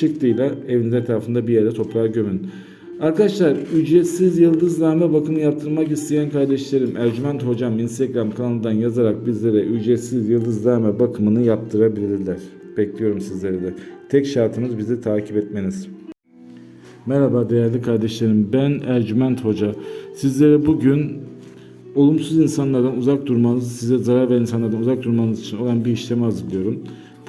çıktıyla evinizin etrafında bir yere toprağa gömün. Arkadaşlar ücretsiz yıldızname bakımı yaptırmak isteyen kardeşlerim Ercüment Hocam Instagram kanalından yazarak bizlere ücretsiz yıldızname bakımını yaptırabilirler. Bekliyorum sizleri de. Tek şartımız bizi takip etmeniz. Merhaba değerli kardeşlerim. Ben Ercüment Hoca. Sizlere bugün olumsuz insanlardan uzak durmanız, size zarar veren insanlardan uzak durmanız için olan bir işlemi hazırlıyorum.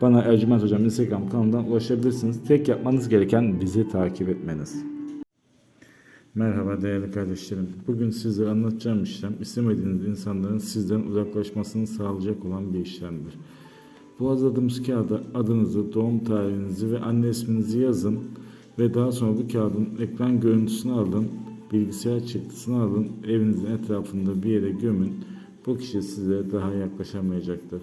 bana Ercüment Hocam Instagram kanalından ulaşabilirsiniz. Tek yapmanız gereken bizi takip etmeniz. Merhaba değerli kardeşlerim. Bugün sizlere anlatacağım işlem istemediğiniz insanların sizden uzaklaşmasını sağlayacak olan bir işlemdir. Bu hazırladığımız kağıda adınızı, doğum tarihinizi ve anne isminizi yazın ve daha sonra bu kağıdın ekran görüntüsünü alın, bilgisayar çıktısını alın, evinizin etrafında bir yere gömün. Bu kişi size daha yaklaşamayacaktır.